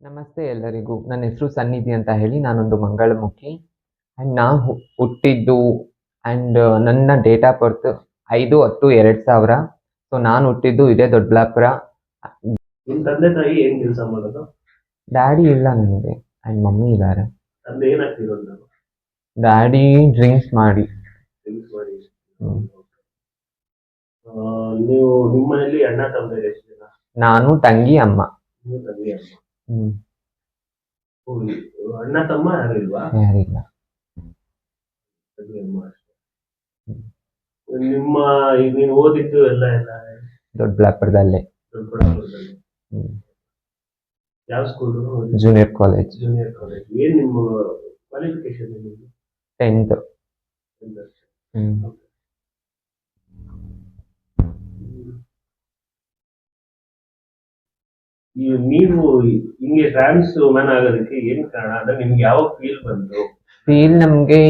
ನಮಸ್ತೆ ಎಲ್ಲರಿಗೂ. ನನ್ನ ಹೆಸರು ಸನ್ನಿಧಿ ಅಂತ ಹೇಳಿ ನಾನೊಂದು ಮಂಗಳಮುಖಿ. ಆ್ಯಂಡ್ ನಾ ಹುಟ್ಟಿದ್ದು ಆ್ಯಂಡ್ ನನ್ನ ಡೇಟ್ ಆಫ್ ಬರ್ತ್ ಐದು ಹತ್ತು ಎರಡು ಸಾವಿರ. ಸೊ ನಾನು ಹುಟ್ಟಿದ್ದು ಇದೇ ದೊಡ್ಡಬಳ್ಳಾಪುರ. ನಿಮ್ ತಂದೆ ತಾಯಿ ಏನ್ ಕೆಲಸ ಮಾಡೋದು? ಡ್ಯಾಡಿ ಇಲ್ಲ ನನಗೆ. ಆ್ಯಂಡ್ ಮಮ್ಮಿ ಇದ್ದಾರೆ. ತಂದೆ ನಾನು ಡ್ಯಾಡಿ ಡ್ರಿಂಕ್ಸ್ ಮಾಡಿ. ಡ್ರಿಂಕ್ಸ್ ಮಾಡಿ. ಹ್ಮ್. ಆ, ನೀವು ನಿಮ್ಮ ಅಣ್ಣ ತಮ್ಮ ಎಷ್ಟು ಜನ? ನಾನು ತಂಗಿ ಅಮ್ಮ. ನೀವು ತಂದೆ ಅಮ್ಮ. ಹ್ಮ್ ಓ, ಅಣ್ಣ ತಮ್ಮ ಯಾರು ಇಲ್ವಾ? ಯಾರಿಲ್ಲ ನಿಮ್ಮ ಈಗ ನೀನು ಓದಿದ್ದು ಎಲ್ಲ ಎಲ್ಲ ದೊಡ್ಡ ಬ್ಲಾಕ್ ಹ್ಮ್. ಯಾವ school junior college junior college ಏನ್ ನಿಮ್ಮ ಕ್ವಾಲಿಫಿಕೇಶನ್ ಟೆಂತ್ ಹ್ಮ್. ನೀವು ಹಿಂಗೆ ಟ್ರಾನ್ಸ್ ಮ್ಯಾನ್ ಆಗೋದಕ್ಕೆ ಏನ್ ಕಾರಣ? ಅಂದ್ರೆ ನಿಮ್ಗೆ ಯಾವ ಫೀಲ್ ಬಂತು? ಫೀಲ್ ನಮ್ಗೆ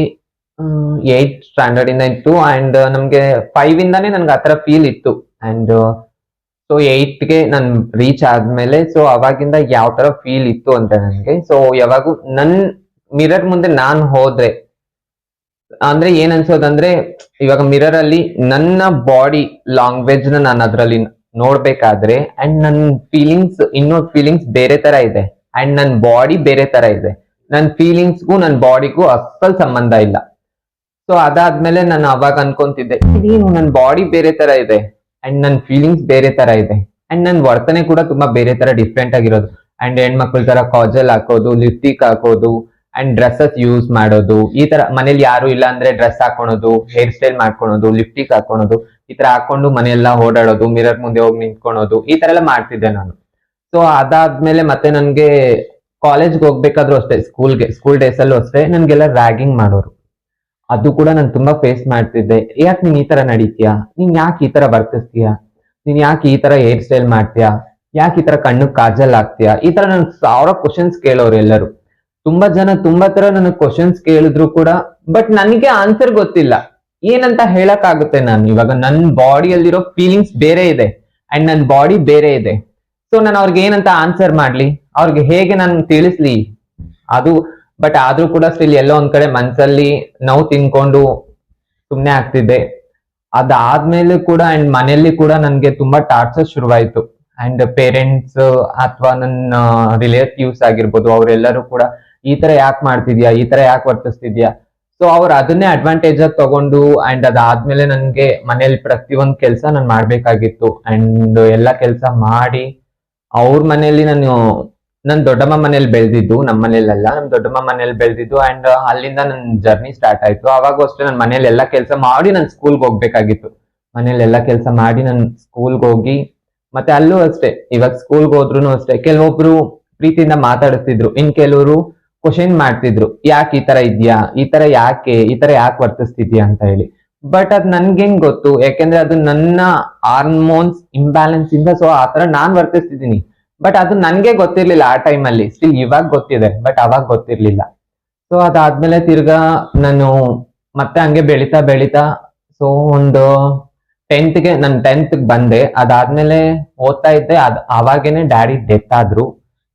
ಏಯ್ಟ್ ಸ್ಟ್ಯಾಂಡರ್ಡ್ ಇಂದ ಇತ್ತು ಅಂಡ್ ನಮ್ಗೆ ಫೈವ್ ಇಂದಾನೇ ನನ್ಗೆ ಆತರ ಫೀಲ್ ಇತ್ತು. ಅಂಡ್ ಸೊ ಏಟ್ಗೆ ನಾನು ರೀಚ್ ಆದ್ಮೇಲೆ ಸೊ ಅವಾಗಿಂದ ಯಾವ ತರ ಫೀಲ್ ಇತ್ತು ಅಂತ ನನಗೆ ಸೊ ಯಾವಾಗೂ ನನ್ ಮಿರರ್ ಮುಂದೆ ನಾನ್ ಹೋದ್ರೆ, ಅಂದ್ರೆ ಏನ್ ಅನ್ಸೋದಂದ್ರೆ ಇವಾಗ ಮಿರರ್ ಅಲ್ಲಿ ನನ್ನ ಬಾಡಿ ಲ್ಯಾಂಗ್ವೇಜ್ನ ನಾನು ಅದ್ರಲ್ಲಿ ನೋಡ್ಬೇಕಾದ್ರೆ ಅಂಡ್ ನನ್ ಫೀಲಿಂಗ್ಸ್ ಇನ್ನೊಂದು ಫೀಲಿಂಗ್ಸ್ ಬೇರೆ ತರ ಇದೆ. ಅಂಡ್ ನನ್ ಬಾಡಿ ಬೇರೆ ತರ ಇದೆ. ನನ್ನ ಫೀಲಿಂಗ್ಸ್ಗೂ ನನ್ನ ಬಾಡಿಗೂ ಅಸ್ಸಲ್ ಸಂಬಂಧ ಇಲ್ಲ. ಸೊ ಅದಾದ್ಮೇಲೆ ನಾನು ಅವಾಗ ಅನ್ಕೊಂತಿದ್ದೆ ಇದೇನು ನನ್ನ ಬಾಡಿ ಬೇರೆ ತರ ಇದೆ ಅಂಡ್ ನನ್ನ ಫೀಲಿಂಗ್ಸ್ ಬೇರೆ ತರ ಇದೆ. ಅಂಡ್ ನನ್ನ ವರ್ತನೆ ಕೂಡ ತುಂಬಾ ಬೇರೆ ತರ ಡಿಫ್ರೆಂಟ್ ಆಗಿರೋದು. ಅಂಡ್ ಹೆಣ್ಮಕ್ಳ ತರ ಕಾಜಲ್ ಹಾಕೋದು ಲಿಪ್ಸ್ಟಿಕ್ ಹಾಕೋದು ಅಂಡ್ ಡ್ರೆಸ್ಸಸ್ ಯೂಸ್ ಮಾಡೋದು. ಈ ತರ ಮನೇಲಿ ಯಾರು ಇಲ್ಲ ಅಂದ್ರೆ ಡ್ರೆಸ್ ಹಾಕೊಳೋದು ಹೇರ್ ಸ್ಟೈಲ್ ಮಾಡ್ಕೊಳೋದು, ಲಿಪ್ಟಿಕ್ ಹಾಕೊಳೋದು. ಈ ತರ ಹಾಕೊಂಡು ಮನೆಯೆಲ್ಲ ಓಡಾಡೋದು, ಮಿರರ್ ಮುಂದೆ ಹೋಗಿ ನಿಂತ್ಕೊಳೋದು, ಈ ತರ ಎಲ್ಲ ಮಾಡ್ತಿದ್ದೆ ನಾನು. ಸೊ ಅದಾದ್ಮೇಲೆ ಮತ್ತೆ ನನ್ಗೆ ಕಾಲೇಜ್ಗೆ ಹೋಗ್ಬೇಕಾದ್ರೂ ಅಷ್ಟೇ ಸ್ಕೂಲ್ಗೆ ಸ್ಕೂಲ್ ಡೇಸ್ ಅಲ್ಲೂ ಅಷ್ಟೇ ನನ್ಗೆಲ್ಲ ರ್ಯಾಗಿಂಗ್ ಮಾಡೋರು. ಅದು ಕೂಡ ನಾನು ತುಂಬಾ ಫೇಸ್ ಮಾಡ್ತಿದ್ದೆ. ಯಾಕೆ ನೀನ್ ಈ ತರ ನಡೀತೀಯಾ? ನೀನ್ ಯಾಕೆ ಈ ತರ ವರ್ತಿಸ್ತೀಯಾ? ನೀನ್ ಯಾಕೆ ಈ ತರ ಹೇರ್ ಸ್ಟೈಲ್ ಮಾಡ್ತೀಯಾ? ಯಾಕೆ ಈ ತರ ಕಣ್ಣು ಕಾಜಲ್ ಆಗ್ತೀಯ? ಈ ತರ ನನ್ ಸಾವಿರ ಕ್ವಶನ್ಸ್ ಕೇಳೋರು ಎಲ್ಲರೂ. ತುಂಬಾ ಜನ ತುಂಬಾ ತರ ನನಗೆ ಕ್ವಶನ್ಸ್ ಕೇಳಿದ್ರು ಕೂಡ ಬಟ್ ನನಗೆ ಆನ್ಸರ್ ಗೊತ್ತಿಲ್ಲ. ಏನಂತ ಹೇಳಕ್ ಆಗುತ್ತೆ ನಾನು? ಇವಾಗ ನನ್ನ ಬಾಡಿಯಲ್ಲಿರೋ ಫೀಲಿಂಗ್ಸ್ ಬೇರೆ ಇದೆ ಅಂಡ್ ನನ್ನ ಬಾಡಿ ಬೇರೆ ಇದೆ. ಸೊ ನಾನು ಅವ್ರಿಗೆ ಏನಂತ ಆನ್ಸರ್ ಮಾಡ್ಲಿ? ಅವ್ರಿಗೆ ಹೇಗೆ ನಾನು ತಿಳಿಸ್ಲಿ? ಅದು ಬಟ್ ಆದ್ರೂ ಕೂಡ ಸ್ಟಿಲ್ ಎಲ್ಲೋ ಒಂದ್ ಕಡೆ ಮನ್ಸಲ್ಲಿ ನೋವು ತಿನ್ಕೊಂಡು ಸುಮ್ನೆ ಆಗ್ತಿದ್ದೆ. ಅದಾದ್ಮೇಲೆ ಕೂಡ ಅಂಡ್ ಮನೆಯಲ್ಲಿ ಕೂಡ ನನ್ಗೆ ತುಂಬಾ ಟಾರ್ಚರ್ ಶುರುವಾಯ್ತು. ಅಂಡ್ ಪೇರೆಂಟ್ಸ್ ಅಥವಾ ನನ್ನ ರಿಲೇಟಿವ್ಸ್ ಆಗಿರ್ಬೋದು, ಅವರೆಲ್ಲರೂ ಕೂಡ ಈ ತರ ಯಾಕೆ ಮಾಡ್ತಿದ್ಯಾ? ಈ ತರ ಯಾಕೆ ವರ್ತಿಸ್ತಿದ್ಯಾ? ಸೊ ಅವ್ರು ಅದನ್ನೇ ಅಡ್ವಾಂಟೇಜ್ ಆಗಿ ತಗೊಂಡು ಅಂಡ್ ಅದಾದ್ಮೇಲೆ ನನ್ಗೆ ಮನೇಲಿ ಪ್ರತಿಯೊಂದು ಕೆಲಸ ನಾನು ಮಾಡ್ಬೇಕಾಗಿತ್ತು. ಅಂಡ್ ಎಲ್ಲ ಕೆಲಸ ಮಾಡಿ ಅವ್ರ ಮನೆಯಲ್ಲಿ ನಾನು, ನನ್ ದೊಡ್ಡಮ್ಮ ಮನೇಲಿ ಬೆಳೆದಿದ್ದು ನಮ್ಮ ಮನೇಲೆಲ್ಲ, ನಮ್ ದೊಡ್ಡಮ್ಮ ಮನೇಲಿ ಬೆಳೆದಿದ್ದು ಅಂಡ್ ಅಲ್ಲಿಂದ ನನ್ನ ಜರ್ನಿ ಸ್ಟಾರ್ಟ್ ಆಯ್ತು. ಅವಾಗೂ ಅಷ್ಟೇ ನನ್ನ ಮನೇಲಿ ಎಲ್ಲ ಕೆಲಸ ಮಾಡಿ ನಾನು ಸ್ಕೂಲ್ಗೆ ಹೋಗ್ಬೇಕಾಗಿತ್ತು. ಮನೇಲಿ ಎಲ್ಲ ಕೆಲಸ ಮಾಡಿ ನಾನು ಸ್ಕೂಲ್ಗೆ ಹೋಗಿ, ಮತ್ತೆ ಅಲ್ಲೂ ಅಷ್ಟೇ, ಇವಾಗ ಸ್ಕೂಲ್ಗೆ ಹೋದ್ರು ಅಷ್ಟೇ, ಕೆಲವೊಬ್ರು ಪ್ರೀತಿಯಿಂದ ಮಾತಾಡಿಸ್ತಿದ್ರು ಇನ್ ಕೆಲವರು ಕ್ವಶನ್ ಮಾಡ್ತಿದ್ರು, ಯಾಕೆ ಈ ತರ ಇದ್ಯಾ? ಈ ತರ ಯಾಕೆ? ಈ ತರ ಯಾಕೆ ವರ್ತಿಸ್ತಿದ್ಯಾ? ಅಂತ ಹೇಳಿ. ಬಟ್ ಅದ್ ನನ್ಗೇನ್ ಗೊತ್ತು, ಯಾಕೆಂದ್ರೆ ಅದು ನನ್ನ ಹಾರ್ಮೋನ್ಸ್ ಇಂಬ್ಯಾಲೆನ್ಸ್ ಇಂದ ಸೊ ಆತರ ನಾನ್ ವರ್ತಿಸ್ತಿದ್ದೀನಿ. ಬಟ್ ಅದು ನನ್ಗೆ ಗೊತ್ತಿರ್ಲಿಲ್ಲ ಆ ಟೈಮ್ ಅಲ್ಲಿ. ಸ್ಟಿಲ್ ಇವಾಗ ಗೊತ್ತಿದೆ ಬಟ್ ಅವಾಗ ಗೊತ್ತಿರ್ಲಿಲ್ಲ. ಸೊ ಅದಾದ್ಮೇಲೆ ತಿರ್ಗಾ ನಾನು ಮತ್ತೆ ಹಂಗೆ ಬೆಳಿತಾ ಬೆಳಿತಾ ಸೊ ಒಂದು ಟೆಂತ್ಗೆ ನಾನು ಟೆಂತ್ ಬಂದೆ. ಅದಾದ್ಮೇಲೆ ಓದ್ತಾ ಇದ್ದೆ, ಅದ್ ಅವಾಗೇನೆ ಡ್ಯಾಡಿ ಡೆತ್ ಆದ್ರು.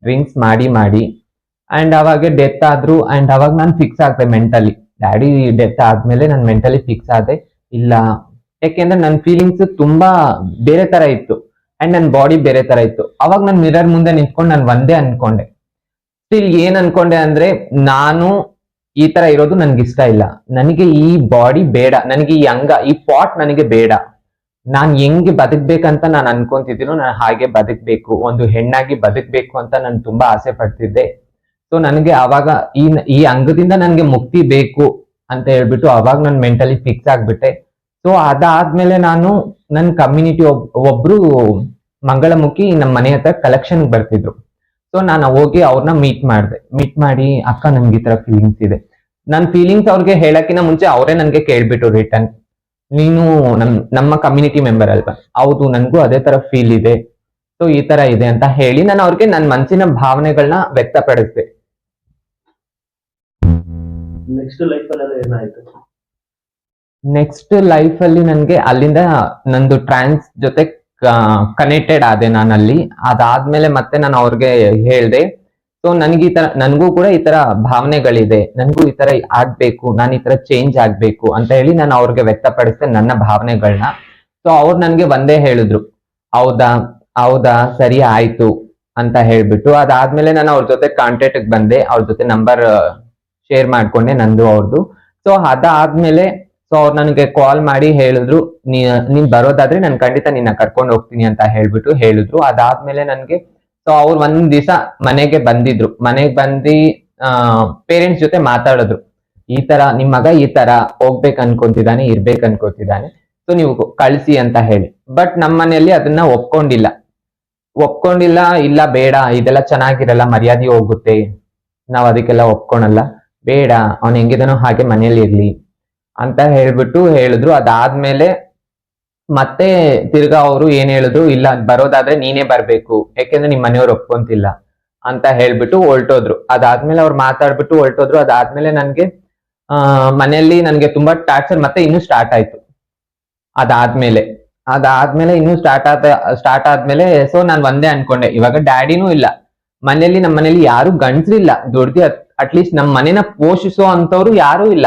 ಡ್ರಿಂಕ್ಸ್ ಮಾಡಿ ಮಾಡಿ. ಅಂಡ್ ಅವಾಗ ಡೆತ್ ಆದ್ರು ಅಂಡ್ ಅವಾಗ ನಾನು ಫಿಕ್ಸ್ ಆಗ್ದೆ ಮೆಂಟಲಿ ಡ್ಯಾಡಿ ಡೆತ್ ಆದ್ಮೇಲೆ ನಾನು ಮೆಂಟಲಿ ಫಿಕ್ಸ್ ಆದೆ. ಇಲ್ಲ. ಯಾಕೆಂದ್ರೆ ನನ್ನ ಫೀಲಿಂಗ್ಸ್ ತುಂಬಾ ಬೇರೆ ತರ ಇತ್ತು. ಅಂಡ್ ನನ್ನ ಬಾಡಿ ಬೇರೆ ತರ ಇತ್ತು. ಅವಾಗ ನಾನು ಮಿರರ್ ಮುಂದೆ ನಿಂತ್ಕೊಂಡು ನಾನು ಒಂದೇ ಅನ್ಕೊಂಡೆ. ಸ್ಟಿಲ್ ಏನ್ ಅನ್ಕೊಂಡೆ ಅಂದ್ರೆ, ನಾನು ಈ ತರ ಇರೋದು ನನ್ಗೆ ಇಷ್ಟ ಇಲ್ಲ. ನನಗೆ ಈ ಬಾಡಿ ಬೇಡ. ನನಗೆ ಈ ಅಂಗ, ಈ ಪಾಟ್ ನನಗೆ ಬೇಡ. ನಾನು ಹೆಂಗೆ ಬದುಕ್ಬೇಕಂತ ನಾನು ಅನ್ಕೊಂತಿದ್ದೀನೋ, ನಾನು ಹಾಗೆ ಬದುಕಬೇಕು. ಒಂದು ಹೆಣ್ಣಾಗಿ ಬದುಕಬೇಕು ಅಂತ ನಾನು ತುಂಬಾ ಆಸೆ ಪಡ್ತಿದ್ದೆ. ಸೊ ನನಗೆ ಅವಾಗ ಈ ಈ ಅಂಗದಿಂದ ನನಗೆ ಮುಕ್ತಿ ಬೇಕು ಅಂತ ಹೇಳ್ಬಿಟ್ಟು ಅವಾಗ ನಾನು ಮೆಂಟಲಿ ಫಿಕ್ಸ್ ಆಗ್ಬಿಟ್ಟೆ. ಸೊ ಅದಾದ್ಮೇಲೆ ನಾನು ನನ್ನ ಕಮ್ಯುನಿಟಿ ಒಬ್ರು ಮಂಗಳಮುಖಿ ನಮ್ಮ ಮನೆ ಹತ್ರ ಕಲೆಕ್ಷನ್ ಬರ್ತಿದ್ರು. ಸೊ ನಾನು ಹೋಗಿ ಅವ್ರನ್ನ ಮೀಟ್ ಮಾಡಿದೆ. ಮೀಟ್ ಮಾಡಿ ಅಕ್ಕ ನನ್ಗೆ ಈ ತರ ಫೀಲಿಂಗ್ಸ್ ಇದೆ. ನನ್ನ ಫೀಲಿಂಗ್ಸ್ ಅವ್ರಿಗೆ ಹೇಳಕ್ಕಿಂತ ಮುಂಚೆ ಅವರೇ ನನಗೆ ಕೇಳ್ಬಿಟ್ಟು ರಿಟರ್ನ್ ನೀನು ನಮ್, ನಮ್ಮ ಕಮ್ಯುನಿಟಿ ಮೆಂಬರ್ ಅಲ್ವಾ? ಹೌದು, ನನಗೂ ಅದೇ ತರ ಫೀಲ್ ಇದೆ. ಸೊ ಈ ತರ ಇದೆ ಅಂತ ಹೇಳಿ ನಾನು ಅವ್ರಿಗೆ ನನ್ನ ಮನಸ್ಸಿನ ಭಾವನೆಗಳನ್ನ ವ್ಯಕ್ತಪಡಿಸಿದೆ. ನೆಕ್ಸ್ಟ್ ಲೈಫ್ ಅಲ್ಲೆಲ್ಲ ಏನಾಯ್ತು? ನೆಕ್ಸ್ಟ್ ಲೈಫ್ ಅಲ್ಲಿ ನನ್ಗೆ ಅಲ್ಲಿಂದ ನಂದು ಟ್ರಾನ್ಸ್ ಜೊತೆ ಕನೆಕ್ಟೆಡ್ ಆದೆ ನಾನು ಅಲ್ಲಿ ಅದಾದ್ಮೇಲೆ ಮತ್ತೆ ನಾನು ಅವ್ರಿಗೆ ಹೇಳ್ದೆ ಸೊ ನನಗೆ ಈ ತರ, ನನಗೂ ಕೂಡ ಈ ತರ ಭಾವನೆಗಳಿದೆ. ನನಗೂ ಈ ತರ ಆಗ್ಬೇಕು. ನಾನು ಈ ತರ ಚೇಂಜ್ ಆಗ್ಬೇಕು. ಅಂತ ಹೇಳಿ ನಾನು ಅವ್ರಿಗೆ ವ್ಯಕ್ತಪಡಿಸಿದೆ ನನ್ನ ಭಾವನೆಗಳನ್ನ ಸೊ ಅವ್ರು ನನ್ಗೆ ಒಂದೇ ಹೇಳಿದ್ರು, ಹೌದಾ? ಹೌದಾ? ಸರಿ ಆಯ್ತು. ಅಂತ ಹೇಳ್ಬಿಟ್ಟು. ಅದಾದ್ಮೇಲೆ ನಾನು ಅವ್ರ ಜೊತೆ ಕಾಂಟ್ಯಾಕ್ಟ್ ಬಂದೆ. ಅವ್ರ ಜೊತೆ ನಂಬರ್ ಶೇರ್ ಮಾಡ್ಕೊಂಡೆ ನಂದು ಅವ್ರದ್ದು ಸೊ ಅದಾದ್ಮೇಲೆ ಸೊ ಅವ್ರು ನನಗೆ ಕಾಲ್ ಮಾಡಿ ಹೇಳಿದ್ರು ನೀನ್ ಬರೋದಾದ್ರೆ ನಾನು ಖಂಡಿತ ನಿನ್ನ ಕರ್ಕೊಂಡು ಹೋಗ್ತೀನಿ ಅಂತ ಹೇಳ್ಬಿಟ್ಟು ಹೇಳಿದ್ರು. ಅದಾದ್ಮೇಲೆ ನನ್ಗೆ ಸೊ ಅವ್ರು ಒಂದ್ ದಿವಸ ಮನೆಗೆ ಬಂದಿದ್ರು. ಮನೆಗೆ ಬಂದು ಪೇರೆಂಟ್ಸ್ ಜೊತೆ ಮಾತಾಡಿದ್ರು. ಈ ತರ, ನಿಮ್ ಮಗ ಈ ತರ ಹೋಗ್ಬೇಕು ಅನ್ಕೊಂತಿದ್ದಾನೆ ಇರ್ಬೇಕು ಅನ್ಕೋತಿದ್ದಾನೆ ಸೊ ನೀವು ಕಳ್ಸಿ ಅಂತ ಹೇಳಿ. ಬಟ್ ನಮ್ಮ ಮನೆಯಲ್ಲಿ ಅದನ್ನ ಒಪ್ಕೊಂಡಿಲ್ಲ. ಒಪ್ಕೊಂಡಿಲ್ಲ, ಇಲ್ಲ ಬೇಡ, ಇದೆಲ್ಲ ಚೆನ್ನಾಗಿರಲ್ಲ, ಮರ್ಯಾದೆ ಹೋಗುತ್ತೆ. ನಾವ್ ಅದಕ್ಕೆಲ್ಲ ಒಪ್ಕೊಳಲ್ಲ. ಬೇಡ, ಅವ್ನು ಹೆಂಗಿದಾನೋ ಹಾಗೆ ಮನೇಲಿ ಇರ್ಲಿ ಅಂತ ಹೇಳ್ಬಿಟ್ಟು ಹೇಳಿದ್ರು. ಅದಾದ್ಮೇಲೆ ಮತ್ತೆ ತಿರ್ಗಾ ಅವರು ಏನ್ ಹೇಳಿದ್ರು, ಇಲ್ಲ, ಬರೋದಾದ್ರೆ ನೀನೇ ಬರ್ಬೇಕು, ಯಾಕೆಂದ್ರೆ ನಿಮ್ ಮನೆಯವ್ರು ಒಪ್ಕೊಂತಿಲ್ಲ ಅಂತ ಹೇಳ್ಬಿಟ್ಟು ಹೊಲ್ಟೋದ್ರು ಅದಾದ್ಮೇಲೆ ಅವ್ರು ಮಾತಾಡ್ಬಿಟ್ಟು ಹೊಲ್ಟೋದ್ರು ಅದಾದ್ಮೇಲೆ ನನ್ಗೆ, ಆ, ಮನೆಯಲ್ಲಿ ನನ್ಗೆ ತುಂಬಾ ಟಾರ್ಚರ್ ಮತ್ತೆ ಇನ್ನೂ ಸ್ಟಾರ್ಟ್ ಆಯ್ತು. ಅದಾದ್ಮೇಲೆ ಅದಾದ್ಮೇಲೆ ಇನ್ನೂ ಸ್ಟಾರ್ಟ್ ಆದ ಸ್ಟಾರ್ಟ್ ಆದ್ಮೇಲೆ ಸೊ ನಾನ್ ಒಂದೇ ಅನ್ಕೊಂಡೆ. ಇವಾಗ ಡ್ಯಾಡಿನೂ ಇಲ್ಲ. ಮನೆಯಲ್ಲಿ ನಮ್ಮ ಮನೇಲಿ ಯಾರು ಗಂಡ್ಸ್ರಿಲ್ಲ. ದುಡ್ದು ಅಟ್ಲೀಸ್ಟ್ ನಮ್ಮ ಮನೇನ ಪೋಷಿಸೋ ಅಂತವ್ರು ಯಾರು ಇಲ್ಲ.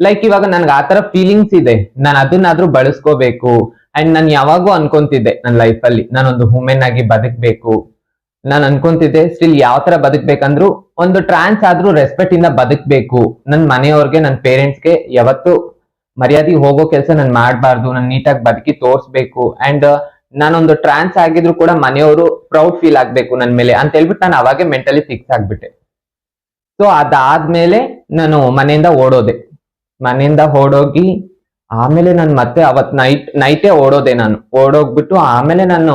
ಲೈಕ್ ಇವಾಗ ನನ್ಗೆ ಆತರ ಫೀಲಿಂಗ್ಸ್ ಇದೆ. ನಾನು ಅದನ್ನಾದ್ರೂ ಬಳಸ್ಕೋಬೇಕು. ಅಂಡ್ ನಾನು ಯಾವಾಗೂ ಅನ್ಕೊಂತಿದ್ದೆ ನನ್ನ ಲೈಫಲ್ಲಿ ನಾನೊಂದು ವುಮೆನ್ ಆಗಿ ಬದುಕ್ಬೇಕು. ನಾನು ಅನ್ಕೊಂತಿದ್ದೆ ಸ್ಟಿಲ್ ಯಾವ ತರ ಬದುಕ್ಬೇಕಂದ್ರು ಒಂದು ಟ್ರಾನ್ಸ್ ಆದ್ರೂ ರೆಸ್ಪೆಕ್ಟ್ ಇಂದ ಬದುಕ್ಬೇಕು. ನನ್ ಮನೆಯವ್ರಿಗೆ ನನ್ನ ಪೇರೆಂಟ್ಸ್ಗೆ ಯಾವತ್ತು ಮರ್ಯಾದೆ ಹೋಗೋ ಕೆಲಸ ನಾನು ಮಾಡಬಾರ್ದು. ನಾನು ನೀಟಾಗಿ ಬದುಕಿ ತೋರಿಸ್ಬೇಕು. ಅಂಡ್ ನಾನೊಂದು ಟ್ರಾನ್ಸ್ ಆಗಿದ್ರು ಕೂಡ ಮನೆಯವರು ಪ್ರೌಡ್ ಫೀಲ್ ಆಗ್ಬೇಕು ನನ್ ಮೇಲೆ. ಅಂತ ಹೇಳ್ಬಿಟ್ಟು ನಾನು ಅವಾಗೆ ಮೆಂಟಲಿ ಫಿಕ್ಸ್ ಆಗ್ಬಿಟ್ಟೆ. ಸೊ ಅದಾದ್ಮೇಲೆ ನಾನು ಮನೆಯಿಂದ ಓಡೋದೆ. ಮನೆಯಿಂದ ಓಡೋಗಿ ಆಮೇಲೆ ನಾನು ಮತ್ತೆ ಅವತ್ ನೈಟ್ ನೈಟೇ ಓಡೋದೆ ನಾನು. ಓಡೋಗ್ಬಿಟ್ಟು ಆಮೇಲೆ ನಾನು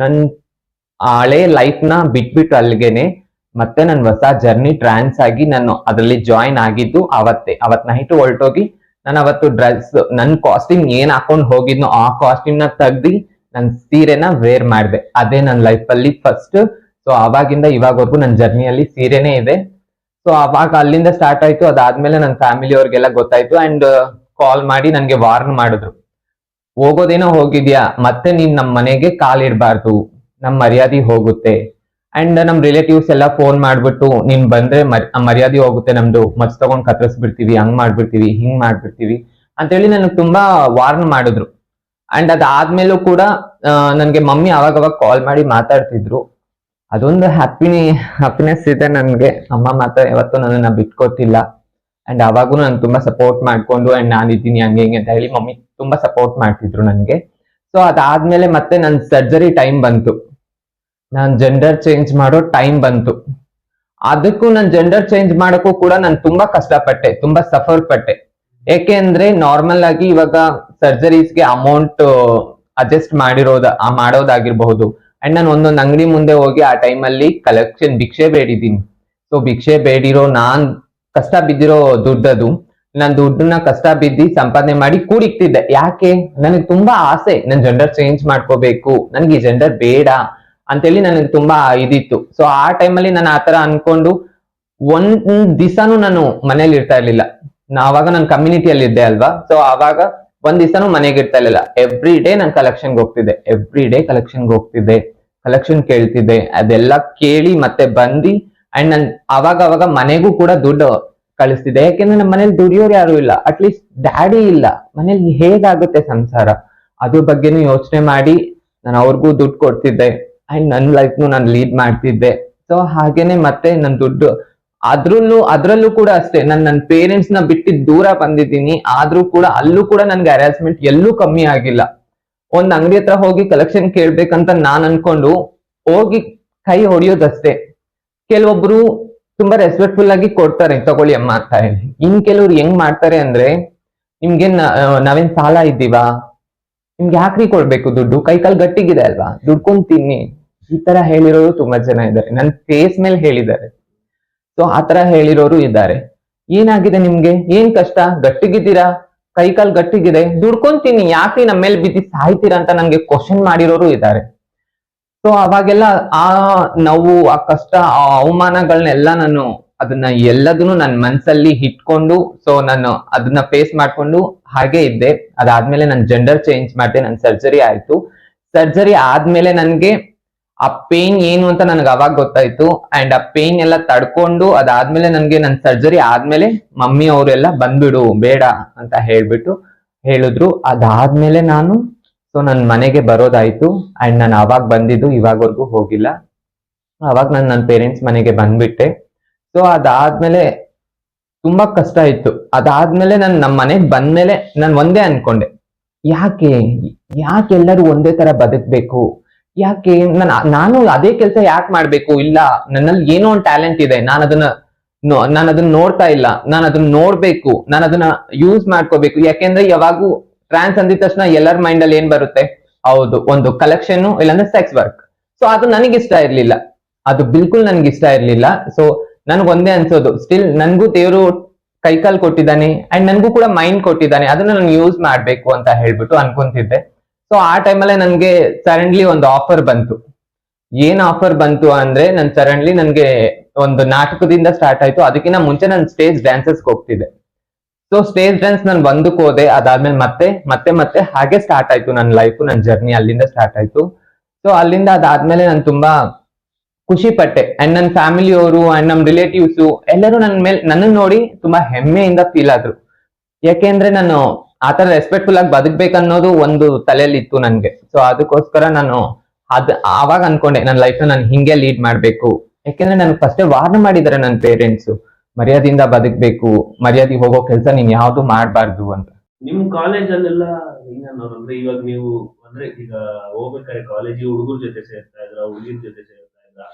ನನ್ ಹಳೆ ಲೈಫ್ನ ಬಿಟ್ಬಿಟ್ಟು ಅಲ್ಲಿಗೆನೆ ಮತ್ತೆ ನನ್ ಹೊಸ ಜರ್ನಿ ಟ್ರಾನ್ಸ್ ಆಗಿ ನಾನು ಅದರಲ್ಲಿ ಜಾಯಿನ್ ಆಗಿದ್ದು ಅವತ್ತೇ. ಅವತ್ ನೈಟ್ ಹೊರಟೋಗಿ ನಾನು ಅವತ್ತು ಡ್ರೆಸ್ ನನ್ನ ಕಾಸ್ಟ್ಯೂಮ್ ಏನ್ ಹಾಕೊಂಡು ಹೋಗಿದ್ನೋ ಆ ಕಾಸ್ಟ್ಯೂಮ್ನ ತೆಗ್ದಿ ನನ್ ಸೀರೆನ ವೇರ್ ಮಾಡಿದೆ. ಅದೇ ನನ್ನ ಲೈಫ್ ಅಲ್ಲಿ ಫಸ್ಟ್ ಸೊ ಅವಾಗಿಂದ ಇವಾಗವರೆಗೂ ನನ್ನ ಜರ್ನಿಯಲ್ಲಿ ಸೀರೆನೇ ಇದೆ. ಸೊ ಅವಾಗ ಅಲ್ಲಿಂದ ಸ್ಟಾರ್ಟ್ ಆಯ್ತು. ಅದಾದ್ಮೇಲೆ ನನ್ನ ಫ್ಯಾಮಿಲಿ ಅವ್ರಿಗೆಲ್ಲ ಗೊತ್ತಾಯ್ತು ಅಂಡ್ ಕಾಲ್ ಮಾಡಿ ನನ್ಗೆ ವಾರ್ನ್ ಮಾಡಿದ್ರು. ಹೋಗೋದೇನೋ ಹೋಗಿದ್ಯಾ? ಮತ್ತೆ ನೀನ್ ನಮ್ ಮನೆಗೆ ಕಾಲಿಡ್ಬಾರ್ದು ನಮ್ ಮರ್ಯಾದೆ ಹೋಗುತ್ತೆ. ಅಂಡ್ ನಮ್ ರಿಲೇಟಿವ್ಸ್ ಎಲ್ಲ ಫೋನ್ ಮಾಡ್ಬಿಟ್ಟು, ನೀನ್ ಬಂದ್ರೆ ಮರ್- ಮರ್ಯಾದೆ ಹೋಗುತ್ತೆ ನಮ್ದು. ಮಚ್ ತಗೊಂಡ್ ಕತ್ತರಿಸ್ಬಿಡ್ತೀವಿ ಹಂಗ್ ಮಾಡ್ಬಿಡ್ತೀವಿ, ಹಿಂಗ್ ಮಾಡ್ಬಿಡ್ತೀವಿ ಅಂತೇಳಿ ನನಗೆ ತುಂಬಾ ವಾರ್ನ್ ಮಾಡಿದ್ರು. ಅಂಡ್ ಅದಾದ್ಮೇಲೂ ಕೂಡ ನನ್ಗೆ ಮಮ್ಮಿ ಅವಾಗ ಕಾಲ್ ಮಾಡಿ ಮಾತಾಡ್ತಿದ್ರು. ಅದೊಂದು ಹ್ಯಾಪಿನಿ ಹ್ಯಾಪಿನೆಸ್ ಇದೆ ನನಗೆ. ಅಮ್ಮ ಮಾತ್ರ ಯಾವತ್ತೂ ನನ್ನನ್ನು ಬಿಟ್ಕೊಟ್ಟಿಲ್ಲ. ಅಂಡ್ ಅವಾಗೂ ನಾನು ತುಂಬಾ ಸಪೋರ್ಟ್ ಮಾಡ್ಕೊಂಡು ಅಂಡ್ ನಾನಿದ್ದೀನಿ ಹಂಗೆ ಹಿಂಗೆ ಅಂತ ಹೇಳಿ ಮಮ್ಮಿ ತುಂಬಾ ಸಪೋರ್ಟ್ ಮಾಡ್ತಿದ್ರು ನನಗೆ. ಸೊ ಅದಾದ್ಮೇಲೆ ಮತ್ತೆ ನನ್ನ ಸರ್ಜರಿ ಟೈಮ್ ಬಂತು. ನಾನು ಜೆಂಡರ್ ಚೇಂಜ್ ಮಾಡೋ ಟೈಮ್ ಬಂತು. ಅದಕ್ಕೂ ನಾನು ಜೆಂಡರ್ ಚೇಂಜ್ ಮಾಡೋಕ್ಕೂ ಕೂಡ ನಾನು ತುಂಬಾ ಕಷ್ಟಪಟ್ಟೆ, ತುಂಬಾ ಸಫರ್ ಪಟ್ಟೆ. ಏಕೆ ಅಂದರೆ ನಾರ್ಮಲ್ ಆಗಿ ಇವಾಗ ಸರ್ಜರೀಸ್ಗೆ ಅಮೌಂಟ್ ಅಡ್ಜಸ್ಟ್ ಮಾಡಿರೋದ ಮಾಡೋದಾಗಿರ್ಬಹುದು. ಅಂಡ್ ನಾನು ಒಂದೊಂದು ಅಂಗಡಿ ಮುಂದೆ ಹೋಗಿ ಆ ಟೈಮಲ್ಲಿ ಕಲೆಕ್ಷನ್ ಭಿಕ್ಷೆ ಬೇಡಿದ್ದೀನಿ. ಸೊ ಭಿಕ್ಷೆ ಬೇಡಿರೋ ನಾನ್ ಕಷ್ಟ ಬಿದ್ದಿರೋ ದುಡ್ಡದು ನಾನ್ ದುಡ್ಡನ್ನ ಕಷ್ಟ ಬಿದ್ದಿ ಸಂಪಾದನೆ ಮಾಡಿ ಕೂಡಿಕ್ತಿದ್ದೆ. ಯಾಕೆ? ನನಗೆ ತುಂಬಾ ಆಸೆ. ನನ್ನ ಜೆಂಡರ್ ಚೇಂಜ್ ಮಾಡ್ಕೋಬೇಕು. ನನ್ಗೆ ಈ ಜೆಂಡರ್ ಬೇಡ ಅಂತೇಳಿ ನನಗೆ ತುಂಬಾ ಇದಿತ್ತು. ಸೊ ಆ ಟೈಮಲ್ಲಿ ನಾನು ಆತರ ಅನ್ಕೊಂಡು ಒಂದ್ ದಿವಸನೂ ನಾನು ಮನೇಲಿ ಇರ್ತಾ ಇರ್ಲಿಲ್ಲ. ನಾ ಅವಾಗ ನಾನು ಕಮ್ಯುನಿಟಿಯಲ್ಲಿ ಇದ್ದೆ ಅಲ್ವಾ? ಸೊ ಅವಾಗ ಒಂದ್ ದಿವಸನು ಮನೆಗೆ ಇರ್ತಾ ಇರ್ಲಿಲ್ಲ. ಎವ್ರಿ ಡೇ ನಾನು ಕಲೆಕ್ಷನ್ಗೆ ಹೋಗ್ತಿದ್ದೆ. ಎವ್ರಿ ಡೇ ಕಲೆಕ್ಷನ್ಗೆ ಹೋಗ್ತಿದ್ದೆ. ಕಲೆಕ್ಷನ್ ಕೇಳ್ತಿದ್ದೆ. ಅದೆಲ್ಲ ಕೇಳಿ ಮತ್ತೆ ಬಂದು ಅಂಡ್ ನನ್ ಅವಾಗ ಅವಾಗ ಮನೆಗೂ ಕೂಡ ದುಡ್ಡು ಕಳಿಸ್ತಿದ್ದೆ. ಯಾಕೆಂದ್ರೆ ನಮ್ಮ ಮನೇಲಿ ದುಡಿಯೋರು ಯಾರು ಇಲ್ಲ. ಅಟ್ಲೀಸ್ಟ್ ಡ್ಯಾಡಿ ಇಲ್ಲ. ಮನೇಲಿ ಹೇಗಾಗುತ್ತೆ ಸಂಸಾರ? ಅದ್ರ ಬಗ್ಗೆನೂ ಯೋಚನೆ ಮಾಡಿ ನಾನು ಅವ್ರಿಗೂ ದುಡ್ಡು ಕೊಡ್ತಿದ್ದೆ. ಅಂಡ್ ನನ್ನ ಲೈಫ್ನು ನಾನು ಲೀಡ್ ಮಾಡ್ತಿದ್ದೆ. ಸೊ ಹಾಗೇನೆ ಮತ್ತೆ ನನ್ನ ದುಡ್ಡು ಅದ್ರಲ್ಲೂ ಅದ್ರಲ್ಲೂ ಕೂಡ ಅಷ್ಟೇ, ನಾನು ನನ್ನ ಪೇರೆಂಟ್ಸ್ನ ಬಿಟ್ಟು ದೂರ ಬಂದಿದ್ದೀನಿ, ಆದ್ರೂ ಕೂಡ ಅಲ್ಲೂ ಕೂಡ ನನ್ಗೆ ಹರಾಸ್ಮೆಂಟ್ ಎಲ್ಲೂ ಕಮ್ಮಿ ಆಗಿಲ್ಲ. ಒಂದ್ ಅಂಗಡಿ ಹತ್ರ ಹೋಗಿ ಕಲೆಕ್ಷನ್ ಕೇಳ್ಬೇಕಂತ ನಾನ್ ಅನ್ಕೊಂಡು ಹೋಗಿ ಕೈ ಹೊಡಿಯೋದಷ್ಟೇ. ಕೆಲವೊಬ್ರು ತುಂಬಾ ರೆಸ್ಪೆಕ್ಟ್ಫುಲ್ ಆಗಿ ಕೊಡ್ತಾರೆ, ತಗೊಳ್ಳಿ ಅಮ್ಮ ಅಂತ ಹೇಳಿ. ಇನ್ ಕೆಲವ್ರು ಹೆಂಗ್ ಮಾಡ್ತಾರೆ ಅಂದ್ರೆ, ನಿಮ್ಗೆ ನಾವೇನ್ ಸಾಲ ಇದ್ದೀವಾ? ನಿಮ್ಗೆ ಯಾಕ್ರಿ ಕೊಡ್ಬೇಕು ದುಡ್ಡು? ಕೈ ಕಾಲ್ ಗಟ್ಟಿಗಿದೆ ಅಲ್ವಾ? ದುಡ್ಕೊಂಡ್ ತಿನ್ನಿ. ಈ ತರ ಹೇಳಿರೋರು ತುಂಬಾ ಜನ ಇದ್ದಾರೆ. ನನ್ ಫೇಸ್ ಮೇಲೆ ಹೇಳಿದ್ದಾರೆ. ಸೊ ಆ ತರ ಹೇಳಿರೋರು ಇದ್ದಾರೆ. ಏನಾಗಿದೆ ನಿಮ್ಗೆ? ಏನ್ ಕಷ್ಟ? ಗಟ್ಟಿಗಿದ್ದೀರಾ? ಕೈ ಕಾಲು ಗಟ್ಟಿಗಿದೆ? ದುಡ್ಕೊಂತೀನಿ, ಯಾಕೆ ನಮ್ಮ ಮೇಲೆ ಬಿದ್ದು ಸಾಯ್ತೀರಾ ಅಂತ ನನ್ಗೆ ಕ್ವಶನ್ ಮಾಡಿರೋರು ಇದ್ದಾರೆ. ಸೊ ಅವಾಗೆಲ್ಲ ಆ ನೋವು, ಆ ಕಷ್ಟ, ಆ ಅವಮಾನಗಳನ್ನೆಲ್ಲ ನಾನು ಅದನ್ನ ಎಲ್ಲದನ್ನು ನನ್ನ ಮನ್ಸಲ್ಲಿ ಇಟ್ಕೊಂಡು, ಸೊ ನಾನು ಅದನ್ನ ಫೇಸ್ ಮಾಡ್ಕೊಂಡು ಹಾಗೆ ಇದ್ದೆ. ಅದಾದ್ಮೇಲೆ ನನ್ನ ಜೆಂಡರ್ ಚೇಂಜ್ ಮಾಡಿದೆ ನನ್ನ ಸರ್ಜರಿ ಆಯ್ತು. ಸರ್ಜರಿ ಆದ್ಮೇಲೆ ನನ್ಗೆ ಆ ಪೇನ್ ಏನು ಅಂತ ನನಗೆ ಅವಾಗ ಗೊತ್ತಾಯ್ತು. ಅಂಡ್ ಆ ಪೇನ್ ಎಲ್ಲ ತಡ್ಕೊಂಡು ಅದಾದ್ಮೇಲೆ ನನಗೆ ನನ್ನ ಸರ್ಜರಿ ಆದ್ಮೇಲೆ ಮಮ್ಮಿ ಅವರೆಲ್ಲ ಬಂದ್ಬಿಡು, ಬೇಡ ಅಂತ ಹೇಳ್ಬಿಟ್ಟು ಹೇಳಿದ್ರು. ಅದಾದ್ಮೇಲೆ ನಾನು ಸೊ ನನ್ನ ಮನೆಗೆ ಬರೋದಾಯ್ತು. ಅಂಡ್ ನಾನು ಅವಾಗ ಬಂದಿದ್ದು ಇವಾಗವರೆಗೂ ಹೋಗಿಲ್ಲ. ಅವಾಗ ನಾನು ನನ್ನ ಪೇರೆಂಟ್ಸ್ ಮನೆಗೆ ಬಂದ್ಬಿಟ್ಟೆ. ಸೊ ಅದಾದ್ಮೇಲೆ ತುಂಬಾ ಕಷ್ಟ ಇತ್ತು. ಅದಾದ್ಮೇಲೆ ನಾನು ನಮ್ಮ ಮನೆಗೆ ಬಂದ್ಮೇಲೆ ನಾನು ಒಂದೇ ಅನ್ಕೊಂಡೆ. ಯಾಕೆ? ಯಾಕೆ ಎಲ್ಲರೂ ಒಂದೇ ತರ ಬದುಕ್ಬೇಕು? ಯಾಕೆ ನಾನು ನಾನು ಅದೇ ಕೆಲಸ ಯಾಕೆ ಮಾಡ್ಬೇಕು? ಇಲ್ಲ, ನನ್ನಲ್ಲಿ ಏನೋ ಒಂದು ಟ್ಯಾಲೆಂಟ್ ಇದೆ. ನಾನು ಅದನ್ನ ನಾನು ಅದನ್ನ ನೋಡ್ತಾ ಇಲ್ಲ. ನಾನು ಅದನ್ನ ನೋಡ್ಬೇಕು. ನಾನು ಅದನ್ನ ಯೂಸ್ ಮಾಡ್ಕೋಬೇಕು. ಯಾಕೆಂದ್ರೆ ಯಾವಾಗೂ ಟ್ರಾನ್ಸ್ ಅಂದಿದ ತಕ್ಷಣ ಎಲ್ಲರ ಮೈಂಡ್ ಅಲ್ಲಿ ಏನ್ ಬರುತ್ತೆ? ಹೌದು, ಒಂದು ಕಲೆಕ್ಷನ್ ಇಲ್ಲಾಂದ್ರೆ ಸೆಕ್ಸ್ ವರ್ಕ್ ಸೊ ಅದು ನನಗೆ ಇಷ್ಟ ಇರ್ಲಿಲ್ಲ. ಅದು ಬಿಲ್ಕುಲ್ ನನ್ಗೆ ಇಷ್ಟ ಇರ್ಲಿಲ್ಲ. ಸೊ ನನಗೆ ಒಂದೇ ಅನ್ಸೋದು. ಸ್ಟಿಲ್ ನನ್ಗೂ ದೇವರು ಕೈಕಾಲ್ ಕೊಟ್ಟಿದ್ದಾನೆ ಅಂಡ್ ನನ್ಗೂ ಕೂಡ ಮೈಂಡ್ ಕೊಟ್ಟಿದ್ದಾನೆ. ಅದನ್ನ ನಾನು ಯೂಸ್ ಮಾಡ್ಬೇಕು ಅಂತ ಹೇಳ್ಬಿಟ್ಟು ಅನ್ಕೊಂತಿದ್ದೆ. ಸೊ ಆ ಟೈಮಲ್ಲೇ ನನಗೆ ಸಡನ್ಲಿ ಒಂದು ಆಫರ್ ಬಂತು. ಏನ್ ಆಫರ್ ಬಂತು ಅಂದ್ರೆ ನನ್ ಸಡನ್ಲಿ ನನ್ಗೆ ಒಂದು ನಾಟಕದಿಂದ ಸ್ಟಾರ್ಟ್ ಆಯ್ತು. ಅದಕ್ಕಿಂತ ಮುಂಚೆ ನಾನು ಸ್ಟೇಜ್ ಡ್ಯಾನ್ಸಸ್ಗೆ ಹೋಗ್ತಿದ್ದೆ. ಸೊ ಸ್ಟೇಜ್ ಡ್ಯಾನ್ಸ್ ನಾನು ಒಂದಕ್ಕೆ ಹೋದೆ. ಅದಾದ್ಮೇಲೆ ಮತ್ತೆ ಮತ್ತೆ ಮತ್ತೆ ಹಾಗೆ ಸ್ಟಾರ್ಟ್ ಆಯ್ತು ನನ್ನ ಲೈಫ್ ನನ್ನ ಜರ್ನಿ ಅಲ್ಲಿಂದ ಸ್ಟಾರ್ಟ್ ಆಯ್ತು. ಸೊ ಅಲ್ಲಿಂದ ಅದಾದ್ಮೇಲೆ ನಾನು ತುಂಬಾ ಖುಷಿ ಪಟ್ಟೆ. ಅಂಡ್ ನನ್ನ ಫ್ಯಾಮಿಲಿಯವರು ಅಂಡ್ ನಮ್ ರಿಲೇಟಿವ್ಸ್ ಎಲ್ಲರೂ ನನ್ನ ಮೇಲೆ, ನನ್ನನ್ನು ನೋಡಿ ತುಂಬಾ ಹೆಮ್ಮೆಯಿಂದ ಫೀಲ್ ಆದ್ರು. ಯಾಕೆಂದ್ರೆ ನಾನು ಆತರ ರೆಸ್ಪೆಕ್ಟ್ಫುಲ್ ಆಗಿ ಬದುಕ್ಬೇಕನ್ನೋದು ಒಂದು ತಲೆಯಲ್ಲಿ ಇತ್ತು ನನ್ಗೆ. ಸೊ ಅದಕ್ಕೋಸ್ಕರ ನಾನು ಅದ್ ಆವಾಗ ಅನ್ಕೊಂಡೆ ನನ್ನ ಲೈಫ್ ನಾನು ಹಿಂಗೆ ಲೀಡ್ ಮಾಡ್ಬೇಕು. ಯಾಕೆಂದ್ರೆ ನನ್ಗೆ ಫಸ್ಟ್ ವಾರ್ನ್ ಮಾಡಿದಾರೆ ನನ್ನ ಪೇರೆಂಟ್ಸ್ ಮರ್ಯಾದೆಯಿಂದ ಬದುಕ್ಬೇಕು. ಮರ್ಯಾದೆ ಹೋಗೋ ಕೆಲಸ ನೀನ್ ಯಾವ್ದು ಮಾಡ್ಬಾರ್ದು ಅಂತ. ನಿಮ್ ಕಾಲೇಜಲ್ಲೆಲ್ಲ ಹಿಂಗ ಅಂದ್ರೆ ಇವಾಗ ನೀವು ಅಂದ್ರೆ ಈಗ ಹೋಗ್ಬೇಕಾದ್ರೆ ಕಾಲೇಜಿಗೆ ಹುಡುಗರ ಜೊತೆ ಸೇರ್ತಾ ಇದ್ರ ಹುಡುಗಿ ಜೊತೆ ಸೇರ್ತಾ ಇದ್ರ?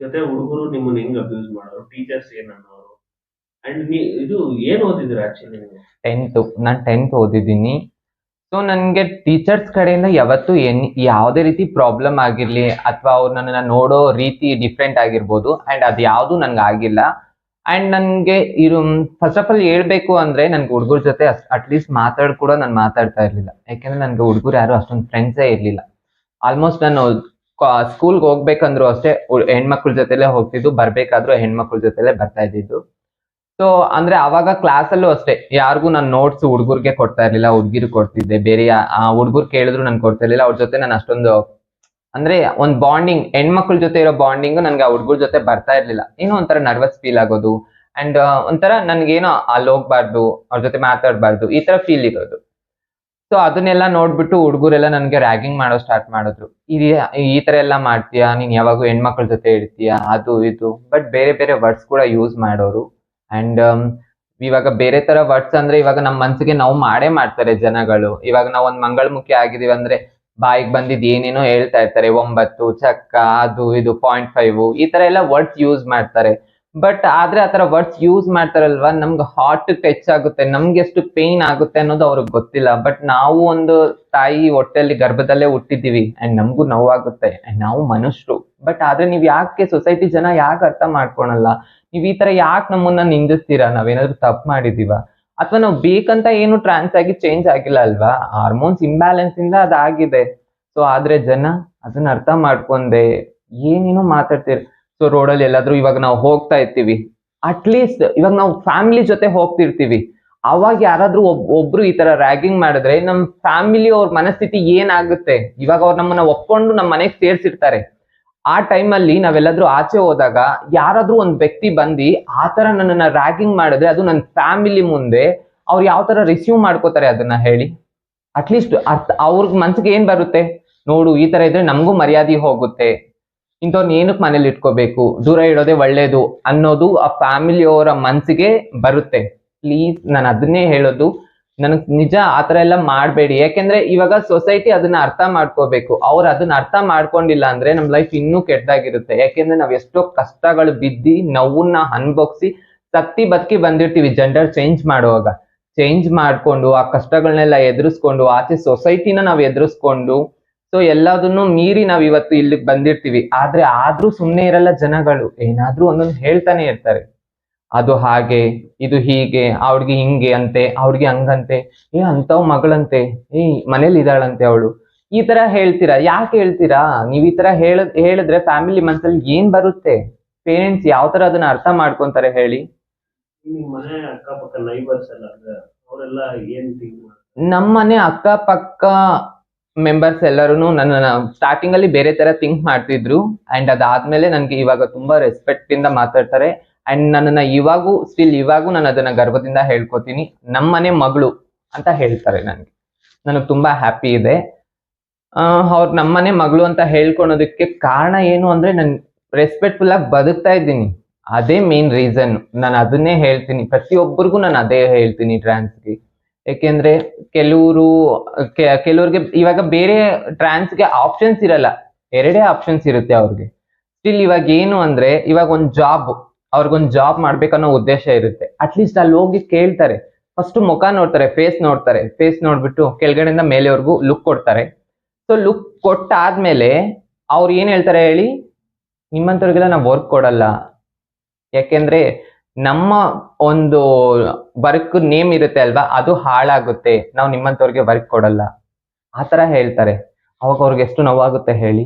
ಜೊತೆ ಹುಡುಗರು ನಿಮ್ಮನ್ನ ಹೆಂಗ್ ಅಬ್ಯೂಸ್ ಮಾಡೋರು? ಟೀಚರ್ಸ್ ಏನ್ ಅನ್ನೋರು? ಅಂಡ್ ಇದು ಏನ್ ಓದಿದ್ರು ಆಕ್ಚುಲಿ ಟೆಂತ್ ನಾನು ಟೆಂತ್ ಓದಿದ್ದೀನಿ. ಸೊ ನನಗೆ ಟೀಚರ್ಸ್ ಕಡೆಯಿಂದ ಯಾವತ್ತು ಏನ್, ಯಾವುದೇ ರೀತಿ ಪ್ರಾಬ್ಲಮ್ ಆಗಿರ್ಲಿ ಅಥವಾ ಅವ್ರು ನನ್ನನ್ನ ನೋಡೋ ರೀತಿ ಡಿಫ್ರೆಂಟ್ ಆಗಿರ್ಬೋದು. ಅಂಡ್ ಅದು ಯಾವುದು ನನ್ಗೆ ಆಗಿಲ್ಲ. ಅಂಡ್ ನನಗೆ ಇರು ಫಸ್ಟ್ ಆಫ್ ಆಲ್ ಹೇಳ್ಬೇಕು ಅಂದ್ರೆ ನನ್ಗೆ ಹುಡುಗರ ಜೊತೆ ಅಟ್ ಲೀಸ್ಟ್ ಮಾತಾಡ್ ಕೂಡ ನಾನು ಮಾತಾಡ್ತಾ ಇರ್ಲಿಲ್ಲ. ಯಾಕೆಂದ್ರೆ ನನ್ಗೆ ಹುಡುಗರು ಯಾರು ಅಷ್ಟೊಂದು ಫ್ರೆಂಡ್ಸೇ ಇರ್ಲಿಲ್ಲ. ಆಲ್ಮೋಸ್ಟ್ ನಾನು ಸ್ಕೂಲ್ಗೆ ಹೋಗ್ಬೇಕಂದ್ರು ಅಷ್ಟೇ, ಹೆಣ್ಮಕ್ಳ ಜೊತೆಲೆ ಹೋಗ್ತಿದ್ದು, ಬರ್ಬೇಕಾದ್ರೂ ಹೆಣ್ಮಕ್ಳ ಜೊತೆಲೆ ಬರ್ತಾ ಇದ್ದಿದ್ದು. ಸೊ ಅಂದ್ರೆ ಅವಾಗ ಕ್ಲಾಸಲ್ಲೂ ಅಷ್ಟೇ. ಯಾರಿಗೂ ನಾನು ನೋಟ್ಸ್ ಹುಡುಗರಿಗೆ ಕೊಡ್ತಾ ಇರ್ಲಿಲ್ಲ, ಹುಡುಗಿರು ಕೊಡ್ತಿದ್ದೆ. ಬೇರೆ ಹುಡುಗರು ಕೇಳಿದ್ರು ನಾನು ಕೊಡ್ತಾ ಇರ್ಲಿಲ್ಲ. ಅವ್ರ ಜೊತೆ ನಾನು ಅಷ್ಟೊಂದು, ಅಂದ್ರೆ ಒಂದು ಬಾಂಡಿಂಗ್ ಹೆಣ್ಮಕ್ಳ ಜೊತೆ ಇರೋ ಬಾಂಡಿಂಗ್ ನನ್ಗೆ ಆ ಹುಡುಗರ ಜೊತೆ ಬರ್ತಾ ಇರ್ಲಿಲ್ಲ. ಏನೋ ಒಂಥರ ನರ್ವಸ್ ಫೀಲ್ ಆಗೋದು. ಅಂಡ್ ಒಂಥರ ನನ್ಗೇನೋ ಅಲ್ಲಿ ಹೋಗ್ಬಾರ್ದು, ಅವ್ರ ಜೊತೆ ಮಾತಾಡ್ಬಾರ್ದು, ಈ ತರ ಫೀಲ್ ಇರೋದು. ಸೊ ಅದನ್ನೆಲ್ಲ ನೋಡ್ಬಿಟ್ಟು ಹುಡುಗರೆಲ್ಲ ನನಗೆ ರ್ಯಾಗಿಂಗ್ ಮಾಡೋ ಸ್ಟಾರ್ಟ್ ಮಾಡಿದ್ರು. ಇದು ಈ ತರ ಎಲ್ಲ ಮಾಡ್ತೀಯಾ? ನೀನ್ ಯಾವಾಗೂ ಹೆಣ್ಮಕ್ಳ ಜೊತೆ ಇರ್ತೀಯಾ? ಅದು, ಇದು. ಬಟ್ ಬೇರೆ ಬೇರೆ ವರ್ಡ್ಸ್ ಕೂಡ ಯೂಸ್ ಮಾಡೋರು. ಅಂಡ್ ಇವಾಗ ಬೇರೆ ತರ ವರ್ಡ್ಸ್ ಅಂದ್ರೆ ಇವಾಗ ನಮ್ಮ ಮನ್ಸಿಗೆ ನಾವು ಮಾಡೇ ಮಾಡ್ತಾರೆ ಜನಗಳು. ಇವಾಗ ನಾವು ಒಂದ್ ಮಂಗಳಮುಖಿ ಆಗಿದೀವಿ ಅಂದ್ರೆ ಬಾಯಿಗೆ ಬಂದಿದ್ ಏನೇನೋ ಹೇಳ್ತಾ ಇರ್ತಾರೆ. ಒಂಬತ್ತು, ಚಕ್ಕ, ಅದು, ಇದು ಪಾಯಿಂಟ್ ಫೈವ್ ಈ ತರ ಎಲ್ಲ ವರ್ಡ್ಸ್ ಯೂಸ್ ಮಾಡ್ತಾರೆ. ಬಟ್ ಆದ್ರೆ ಆತರ ವರ್ಡ್ಸ್ ಯೂಸ್ ಮಾಡ್ತಾರಲ್ವಾ? ನಮ್ಗೆ ಹಾರ್ಟ್ ಟಚ್ ಆಗುತ್ತೆ, ನಮ್ಗೆ ಎಷ್ಟು ಪೇನ್ ಆಗುತ್ತೆ ಅನ್ನೋದು ಅವ್ರಿಗೆ ಗೊತ್ತಿಲ್ಲ. ಬಟ್ ನಾವು ಒಂದು ತಾಯಿ ಹೊಟ್ಟೆಯಲ್ಲಿ ಗರ್ಭದಲ್ಲೇ ಹುಟ್ಟಿದ್ದೀವಿ ಅಂಡ್ ನಮಗೂ ನೋವಾಗುತ್ತೆ ಅಂಡ್ ನಾವು ಮನುಷ್ಯರು ಬಟ್ ಆದ್ರೆ ನೀವ್ ಯಾಕೆ ಸೊಸೈಟಿ ಜನ ಯಾಕೆ ಅರ್ಥ ಮಾಡ್ಕೊಳಲ್ಲ? ನೀವ್ ಈ ತರ ಯಾಕೆ ನಮ್ಮನ್ನ ನಿಂದಿಸ್ತೀರಾ? ನಾವೇನಾದ್ರು ತಪ್ಪು ಮಾಡಿದೀವ? ಅಥವಾ ನಾವು ಬೇಕಂತ ಏನು ಟ್ರಾನ್ಸ್ ಆಗಿ ಚೇಂಜ್ ಆಗಿಲ್ಲ ಅಲ್ವಾ? ಹಾರ್ಮೋನ್ಸ್ ಇಂಬ್ಯಾಲೆನ್ಸ್ ಇಂದ ಅದಾಗಿದೆ. ಸೊ ಆದ್ರೆ ಜನ ಅದನ್ನ ಅರ್ಥ ಮಾಡ್ಕೊಂಡೆ ಏನೇನೋ ಮಾತಾಡ್ತೀರಿ ಸೊ ರೋಡಲ್ಲಿ ಎಲ್ಲಾದ್ರೂ ಇವಾಗ ನಾವು ಹೋಗ್ತಾ ಇರ್ತೀವಿ. ಅಟ್ಲೀಸ್ಟ್ ಇವಾಗ ನಾವು ಫ್ಯಾಮಿಲಿ ಜೊತೆ ಹೋಗ್ತಿರ್ತೀವಿ. ಅವಾಗ ಯಾರಾದ್ರೂ ಒಬ್, ಒಬ್ರು ಈ ತರ ರ್ಯಾಗಿಂಗ್ ಮಾಡಿದ್ರೆ ನಮ್ ಫ್ಯಾಮಿಲಿ ಅವ್ರ ಮನಸ್ಥಿತಿ ಏನಾಗುತ್ತೆ? ಇವಾಗ ಅವ್ರು ನಮ್ಮನ್ನ ಒಪ್ಕೊಂಡು ನಮ್ಮ ಮನೆಗೆ ಸೇರ್ಸಿರ್ತಾರೆ. ಆ ಟೈಮಲ್ಲಿ ನಾವೆಲ್ಲಾದ್ರೂ ಆಚೆ ಹೋದಾಗ ಯಾರಾದ್ರೂ ಒಂದ್ ವ್ಯಕ್ತಿ ಬಂದು ಆ ತರ ನನ್ನನ್ನ ರ್ಯಾಗಿಂಗ್ ಮಾಡಿದ್ರೆ ಅದು ನನ್ನ ಫ್ಯಾಮಿಲಿ ಮುಂದೆ ಅವ್ರು ಯಾವ ತರ ರಿಸೀವ್ ಮಾಡ್ಕೋತಾರೆ ಅದನ್ನ ಹೇಳಿ. ಅಟ್ಲೀಸ್ಟ್ ಅರ್ಥ, ಅವ್ರ ಮನ್ಸಿಗೆ ಏನ್ ಬರುತ್ತೆ? ನೋಡು, ಈ ತರ ಇದ್ರೆ ನಮಗೂ ಮರ್ಯಾದೆ ಹೋಗುತ್ತೆ. ಇಂಥವ್ರನ್ನ ಏನಕ್ಕೆ ಮನೇಲಿ ಇಟ್ಕೋಬೇಕು? ದೂರ ಇಡೋದೇ ಒಳ್ಳೇದು ಅನ್ನೋದು ಆ ಫ್ಯಾಮಿಲಿಯವರ ಮನ್ಸಿಗೆ ಬರುತ್ತೆ. ಪ್ಲೀಸ್ ನಾನು ಅದನ್ನೇ ಹೇಳೋದು. ನನಗ್ ನಿಜ ಆತರ ಎಲ್ಲ ಮಾಡಬೇಡಿ. ಯಾಕೆಂದ್ರೆ ಇವಾಗ ಸೊಸೈಟಿ ಅದನ್ನ ಅರ್ಥ ಮಾಡ್ಕೋಬೇಕು. ಅವ್ರು ಅದನ್ನ ಅರ್ಥ ಮಾಡ್ಕೊಂಡಿಲ್ಲ ಅಂದ್ರೆ ನಮ್ ಲೈಫ್ ಇನ್ನೂ ಕೆಟ್ಟದಾಗಿರುತ್ತೆ ಯಾಕೆಂದ್ರೆ ನಾವ್ ಎಷ್ಟೋ ಕಷ್ಟಗಳು ಬಿದ್ದಿ, ನೋವನ್ನ ಅನ್ಭೋಗ್ಸಿ ಸತ್ತಿ ಬದುಕಿ ಬಂದಿರ್ತೀವಿ ಜೆಂಡರ್ ಚೇಂಜ್ ಮಾಡುವಾಗ. ಚೇಂಜ್ ಮಾಡ್ಕೊಂಡು, ಆ ಕಷ್ಟಗಳನ್ನೆಲ್ಲ ಎದುರಿಸ್ಕೊಂಡು, ಆಚೆ ಸೊಸೈಟಿನ ನಾವ್ ಎದುರಿಸ್ಕೊಂಡು ಸೊ ಎಲ್ಲದನ್ನು ಮೀರಿ ನಾವ್ ಇವತ್ತು ಇಲ್ಲಿ ಬಂದಿರ್ತೀವಿ. ಆದ್ರೆ ಆದ್ರೂ ಸುಮ್ನೆ ಇರಲ್ಲ ಜನಗಳು. ಏನಾದ್ರೂ ಒಂದೊಂದು ಹೇಳ್ತಾನೆ ಇರ್ತಾರೆ. ಅದು ಹಾಗೆ ಇದು ಹೀಗೆ ಅವ್ಳಿಗೆ ಹಿಂಗೆ ಅಂತೆ ಅವ್ರಿಗೆ ಹಂಗಂತೆ ಏ ಅಂತವ್ ಮಗಳಂತೆ ಏ ಮನೇಲಿ ಇದ್ದಾಳಂತೆ ಅವಳು. ಈ ತರ ಹೇಳ್ತೀರಾ? ಯಾಕೆ ಹೇಳ್ತೀರಾ? ನೀವ್ ಈ ತರ ಹೇಳ ಹೇಳಿದ್ರೆ ಫ್ಯಾಮಿಲಿ ಮನ್ಸಲ್ಲಿ ಏನ್ ಬರುತ್ತೆ? ಪೇರೆಂಟ್ಸ್ ಯಾವ ತರ ಅದನ್ನ ಅರ್ಥ ಮಾಡ್ಕೊಂತಾರೆ ಹೇಳಿ. ಮನೆ ಅಕ್ಕಪಕ್ಕ ನೈಬರ್ಸ್ ಎಲ್ಲ ಅಂದ್ರೆ ಅವರೆಲ್ಲ ಏನ್ ಥಿಂಕ್ ನಮ್ಮನೆ ಅಕ್ಕಪಕ್ಕ ಮೆಂಬರ್ಸ್ ಎಲ್ಲರೂ ನನ್ನ ಸ್ಟಾರ್ಟಿಂಗ್ ಅಲ್ಲಿ ಬೇರೆ ತರ ಥಿಂಕ್ ಮಾಡ್ತಿದ್ರು. ಅಂಡ್ ಅದಾದ್ಮೇಲೆ ನನ್ಗೆ ಇವಾಗ ತುಂಬಾ ರೆಸ್ಪೆಕ್ಟ್ ಇಂದ ಮಾತಾಡ್ತಾರೆ. ಅಂಡ್ ನನ್ನನ್ನ ಇವಾಗೂ ಸ್ಟಿಲ್ ಇವಾಗೂ ನಾನು ಅದನ್ನ ಗರ್ವದಿಂದ ಹೇಳ್ಕೊತೀನಿ. ನಮ್ಮನೆ ಮಗಳು ಅಂತ ಹೇಳ್ತಾರೆ ನನ್ಗೆ. ನನಗೆ ತುಂಬಾ ಹ್ಯಾಪಿ ಇದೆ. ಅವ್ರು ನಮ್ಮನೆ ಮಗಳು ಅಂತ ಹೇಳ್ಕೊಳೋದಕ್ಕೆ ಕಾರಣ ಏನು ಅಂದ್ರೆ ನನ್ ರೆಸ್ಪೆಕ್ಟ್ಫುಲ್ ಆಗಿ ಬದುಕ್ತಾ ಇದ್ದೀನಿ. ಅದೇ ಮೇನ್ ರೀಸನ್ ನಾನು ಅದನ್ನೇ ಹೇಳ್ತೀನಿ. ಪ್ರತಿಯೊಬ್ಬರಿಗೂ ನಾನು ಅದೇ ಹೇಳ್ತೀನಿ ಟ್ರಾನ್ಸ್ಗೆ ಯಾಕೆಂದ್ರೆ ಕೆಲವರು ಕೆಲವ್ರಿಗೆ ಇವಾಗ ಬೇರೆ ಟ್ರಾನ್ಸ್ಗೆ ಆಪ್ಷನ್ಸ್ ಇರಲ್ಲ. ಎರಡೇ ಆಪ್ಷನ್ಸ್ ಇರುತ್ತೆ ಅವ್ರಿಗೆ. ಸ್ಟಿಲ್ ಇವಾಗ ಏನು ಅಂದ್ರೆ, ಇವಾಗ ಒಂದು ಜಾಬ್ ಅವ್ರಿಗೊಂದು ಜಾಬ್ ಮಾಡ್ಬೇಕನ್ನೋ ಉದ್ದೇಶ ಇರುತ್ತೆ. ಅಟ್ಲೀಸ್ಟ್ ಅಲ್ಲಿ ಹೋಗಿ ಕೇಳ್ತಾರೆ. ಫಸ್ಟ್ ಮುಖ ನೋಡ್ತಾರೆ ಫೇಸ್ ನೋಡ್ತಾರೆ. ಫೇಸ್ ನೋಡ್ಬಿಟ್ಟು ಕೆಳಗಡೆಯಿಂದ ಮೇಲೆವರೆಗೂ ಲುಕ್ ಕೊಡ್ತಾರೆ. ಸೊ ಲುಕ್ ಕೊಟ್ಟಾದ್ಮೇಲೆ ಅವ್ರು ಏನ್ ಹೇಳ್ತಾರೆ ಹೇಳಿ? ನಿಮ್ಮಂಥವ್ರಿಗೆಲ್ಲ ನಾವು ವರ್ಕ್ ಕೊಡಲ್ಲ. ಯಾಕೆಂದ್ರೆ ನಮ್ಮ ಒಂದು ವರ್ಕ್ ನೇಮ್ ಇರುತ್ತೆ ಅಲ್ವಾ? ಅದು ಹಾಳಾಗುತ್ತೆ. ನಾವು ನಿಮ್ಮಂಥವ್ರಿಗೆ ವರ್ಕ್ ಕೊಡಲ್ಲ. ಆ ಥರ ಹೇಳ್ತಾರೆ. ಅವಾಗ ಅವ್ರಿಗೆ ಎಷ್ಟು ನೋವಾಗುತ್ತೆ ಹೇಳಿ?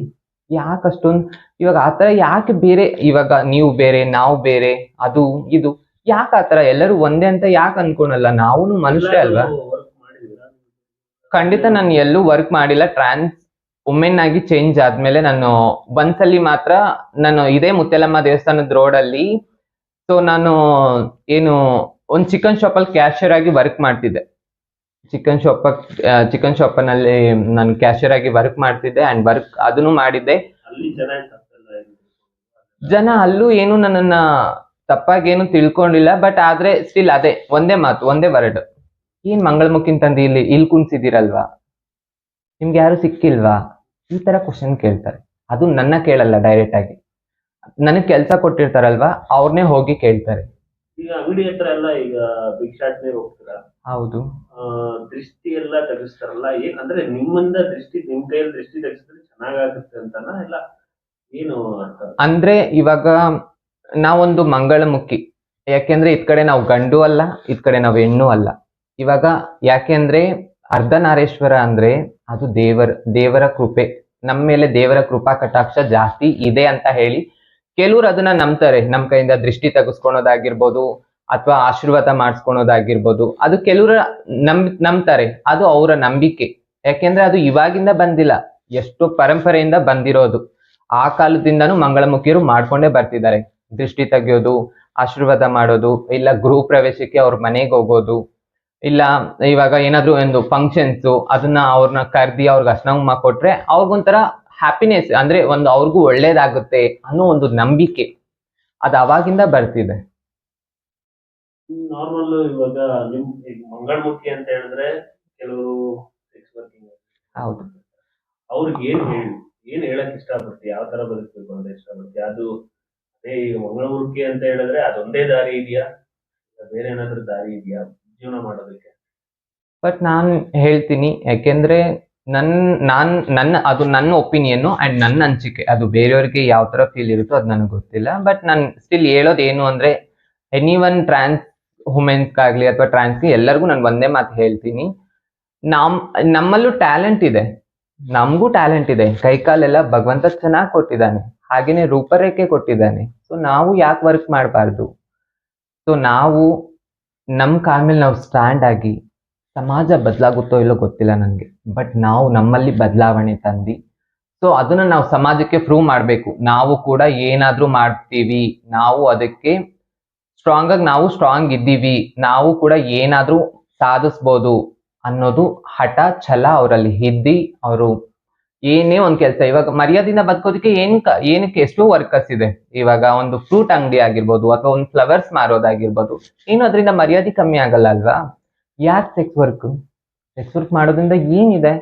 ಯಾಕಷ್ಟೊಂದು ಇವಾಗ ಆ ಥರ ಯಾಕೆ ಬೇರೆ ಇವಾಗ ನೀವು ಬೇರೆ ನಾವು ಬೇರೆ ಅದು ಇದು ಯಾಕೆ ಆ ಥರ? ಎಲ್ಲರೂ ಒಂದೇ ಅಂತ ಯಾಕೆ ಅನ್ಕೊಳಲ್ಲ? ನಾವು ಮನುಷ್ಯ ಅಲ್ವಾ? ಖಂಡಿತ ನಾನು ಎಲ್ಲೂ ವರ್ಕ್ ಮಾಡಿಲ್ಲ. ಟ್ರಾನ್ಸ್ ವುಮೆನ್ ಆಗಿ ಚೇಂಜ್ ಆದ್ಮೇಲೆ ನಾನು ಒಂದ್ಸಲಿ ಮಾತ್ರ ನಾನು ಇದೇ ಮುತ್ತೆಲಮ್ಮ ದೇವಸ್ಥಾನದ ರೋಡ್ ಅಲ್ಲಿ ಸೊ ನಾನು ಏನು ಒಂದು ಚಿಕನ್ ಶಾಪ್ ಅಲ್ಲಿ ಕ್ಯಾಶಿಯರ್ ಆಗಿ ವರ್ಕ್ ಮಾಡ್ತಿದ್ದೆ. ಚಿಕನ್ ಶಾಪ್ ಚಿಕನ್ ಶಾಪ್ನಲ್ಲಿ ನಾನು ಕ್ಯಾಶಿಯರ್ ಆಗಿ ವರ್ಕ್ ಮಾಡ್ತಿದ್ದೆ ಅಂಡ್ ವರ್ಕ್ ಅದನ್ನು ಮಾಡಿದ್ದೆ. ಜನ ಅಲ್ಲೂ ಏನು ನನ್ನನ್ನ ತಪ್ಪಾಗಿ ಏನು ತಿಳ್ಕೊಂಡಿಲ್ಲ ಬಟ್ ಆದ್ರೆ ಸ್ಟಿಲ್ ಅದೇ ಒಂದೇ ಮಾತು ಒಂದೇ ವರ್ಡ್ ಏನ್ ಮಂಗಳಮುಖಿನ್ ತಂದಿ ಇಲ್ಲಿ ಇಲ್ಲಿ ಕುಣ್ಸಿದಿರಲ್ವಾ? ನಿಮ್ಗೆ ಯಾರು ಸಿಕ್ಕಿಲ್ವಾ? ಈ ತರ ಕ್ವಶನ್ ಕೇಳ್ತಾರೆ. ಅದು ನನ್ನ ಕೇಳಲ್ಲ ಡೈರೆಕ್ಟ್ ಆಗಿ. ನನಗ್ ಕೆಲಸ ಕೊಟ್ಟಿರ್ತಾರಲ್ವಾ? ಅವ್ರನ್ನೇ ಹೋಗಿ ಕೇಳ್ತಾರೆ. ಈಗ ಅಂಗಡಿ ಹತ್ರ ಎಲ್ಲ ಈಗ ಭಿಕ್ಷಾಟನೆ ಹೋಗ್ತೀರಾ? ಹೌದು. ಆ, ದೃಷ್ಟಿ ಎಲ್ಲ ತೆಗಿಸ್ತಾರಲ್ಲ ಏನ್ ಅಂದ್ರೆ ನಿಮ್ಮಿಂದ ದೃಷ್ಟಿ ನಿಮ್ ಕೈಯಲ್ಲಿ ದೃಷ್ಟಿ ತೆಗಿಸಿದ್ರೆ ಚೆನ್ನಾಗಾಗುತ್ತೆ ಅಂತನಾ ಇಲ್ಲ ಏನು ಅಂದ್ರೆ ಇವಾಗ ನಾವೊಂದು ಮಂಗಳಮುಖಿ ಯಾಕೆಂದ್ರೆ ಇದ್ ಕಡೆ ನಾವು ಗಂಡು ಅಲ್ಲ ಇದ್ ಕಡೆ ನಾವು ಹೆಣ್ಣು ಅಲ್ಲ. ಇವಾಗ ಯಾಕೆಂದ್ರೆ ಅರ್ಧನಾರೇಶ್ವರ ಅಂದ್ರೆ ಅದು ದೇವರ ದೇವರ ಕೃಪೆ. ನಮ್ಮ ಮೇಲೆ ದೇವರ ಕೃಪಾ ಕಟಾಕ್ಷ ಜಾಸ್ತಿ ಇದೆ ಅಂತ ಹೇಳಿ ಕೆಲವ್ರು ಅದನ್ನ ನಂಬ್ತಾರೆ. ನಮ್ಮ ಕೈಯಿಂದ ದೃಷ್ಟಿ ತೆಗೆಸ್ಕೊಳೋದಾಗಿರ್ಬೋದು ಅಥವಾ ಆಶೀರ್ವಾದ ಮಾಡಿಸ್ಕೊಳೋದಾಗಿರ್ಬೋದು. ಅದು ಕೆಲವ್ರ ನಂಬ್, ನಂಬ್ತಾರೆ. ಅದು ಅವರ ನಂಬಿಕೆ. ಯಾಕೆಂದ್ರೆ ಅದು ಇವಾಗಿಂದ ಬಂದಿಲ್ಲ. ಎಷ್ಟು ಪರಂಪರೆಯಿಂದ ಬಂದಿರೋದು. ಆ ಕಾಲದಿಂದನೂ ಮಂಗಳಮುಖಿಯರು ಮಾಡ್ಕೊಂಡೇ ಬರ್ತಿದ್ದಾರೆ. ದೃಷ್ಟಿ ತೆಗೆಯೋದು, ಆಶೀರ್ವಾದ ಮಾಡೋದು, ಇಲ್ಲ ಗೃಹ ಪ್ರವೇಶಕ್ಕೆ ಅವ್ರ ಮನೆಗೆ ಹೋಗೋದು, ಇಲ್ಲ ಇವಾಗ ಏನಾದ್ರು ಒಂದು ಫಂಕ್ಷನ್ಸು ಅದನ್ನ ಅವ್ರನ್ನ ಕರ್ದಿ ಅವ್ರಿಗೆ ಅರ್ಶನಮ್ಮ ಕೊಟ್ರೆ ಅವ್ರಿಗೊಂಥರ ಹ್ಯಾಪಿನೆಸ್ ಅಂದ್ರೆ ಒಂದು ಅವ್ರಿಗೂ ಒಳ್ಳೇದಾಗುತ್ತೆ ಅನ್ನೋ ಒಂದು ನಂಬಿಕೆ ಅದು ಅವಾಗಿಂದ ಬರ್ತಿದೆ. ನಾರ್ಮಲ್ ಇವಾಗ ನಿಮ್ ಮಂಗಳಮುಖಿ ಅಂತ ಹೇಳಿದ್ರೆ ಕೆಲವರು ಹೌದು. ಅವ್ರಿಗೆ ಏನ್ ಹೇಳಿ ಏನ್ ಹೇಳಕ್ ಇಷ್ಟಪಡ್ತಿ ಯಾವ ತರ ಬದುಕಬೇಕು ಅಂತ ಇಷ್ಟಪಡ್ತಿ ಅದು ಅದೇ ಈಗ ಮಂಗಳಮುಖಿ ಅಂತ ಹೇಳಿದ್ರೆ ಅದೊಂದೇ ದಾರಿ ಇದೆಯಾ? ಬೇರೆ ಏನಾದ್ರೂ ದಾರಿ ಇದೆಯಾ? ಜೀವನ ಮಾಡೋದಕ್ಕೆ? ಬಟ್ ನಾನು ಹೇಳ್ತೀನಿ ಯಾಕೆಂದ್ರೆ ನನ್, ನಾನ್ ನನ್ನ ಅದು ನನ್ನ ಒಪಿನಿಯನ್ ಅಂಡ್ ನನ್ನ ಅನಿಸಿಕೆ. ಅದು ಬೇರೆಯವರಿಗೆ ಯಾವ ತರ ಫೀಲ್ ಇರುತ್ತೋ ಅದು ನನಗೆ ಗೊತ್ತಿಲ್ಲ. ಬಟ್ ನಾನು ಸ್ಟಿಲ್ ಹೇಳೋದು ಏನು ಅಂದ್ರೆ ಎನಿ ಒನ್ ಟ್ರಾನ್ಸ್ ವುಮೆನ್ಸ್ಗಾಗ್ಲಿ ಅಥವಾ ಟ್ರಾನ್ಸ್ಗೆ ಎಲ್ಲರಿಗೂ ನಾನು ಒಂದೇ ಮಾತು ಹೇಳ್ತೀನಿ. ನಮ್, ನಮ್ಮಲ್ಲೂ ಟ್ಯಾಲೆಂಟ್ ಇದೆ. ನಮಗೂ ಟ್ಯಾಲೆಂಟ್ ಇದೆ. ಕೈಕಾಲೆಲ್ಲ ಭಗವಂತ ಚೆನ್ನಾಗಿ ಕೊಟ್ಟಿದ್ದಾನೆ. ಹಾಗೇನೆ ರೂಪರೇಖೆ ಕೊಟ್ಟಿದ್ದಾನೆ. ಸೊ ನಾವು ಯಾಕೆ ವರ್ಕ್ ಮಾಡಬಾರ್ದು? ಸೊ ನಾವು ನಮ್ಮ ಕಾಲ್ ಮೇಲೆ ನಾವು ಸ್ಟ್ಯಾಂಡ್ ಆಗಿ, ಸಮಾಜ ಬದಲಾಗುತ್ತೋ ಇಲ್ಲೋ ಗೊತ್ತಿಲ್ಲ ನನಗೆ. ಬಟ್ ನಾವು ನಮ್ಮಲ್ಲಿ ಬದಲಾವಣೆ ತಂದು. ಸೊ ಅದನ್ನ ನಾವು ಸಮಾಜಕ್ಕೆ ಪ್ರೂವ್ ಮಾಡಬೇಕು. ನಾವು ಕೂಡ ಏನಾದ್ರೂ ಮಾಡ್ತೀವಿ. ನಾವು ಅದಕ್ಕೆ ಸ್ಟ್ರಾಂಗ್ ಆಗಿ ನಾವು ಸ್ಟ್ರಾಂಗ್ ಇದ್ದೀವಿ. ನಾವು ಕೂಡ ಏನಾದ್ರೂ ಸಾಧಿಸ್ಬೋದು ಅನ್ನೋದು ಹಠ, ಛಲ ಅವರಲ್ಲಿ ಇದ್ದಿ ಅವರು. ಏನೇ ಒಂದು ಕೆಲಸ, ಇವಾಗ ಮರ್ಯಾದಿಂದ ಬದುಕೋದಕ್ಕೆ ಏನ್ ಏನಕ್ಕೆ ಎಷ್ಟೋ ವರ್ಕರ್ಸ್ ಇದೆ. ಇವಾಗ ಒಂದು ಫ್ರೂಟ್ ಅಂಗಡಿ ಆಗಿರ್ಬೋದು ಅಥವಾ ಒಂದು ಫ್ಲವರ್ಸ್ ಮಾರೋದಾಗಿರ್ಬೋದು. ಏನು ಅದರಿಂದ ಮರ್ಯಾದೆ ಕಮ್ಮಿ ಆಗಲ್ಲ ಅಲ್ವಾ? ಯಾಕೆ ಸೆಕ್ಸ್ ವರ್ಕ್ ಸೆಕ್ಸ್ ವರ್ಕ್ ಮಾಡೋದ್ರಿಂದ ಏನಿದೆ?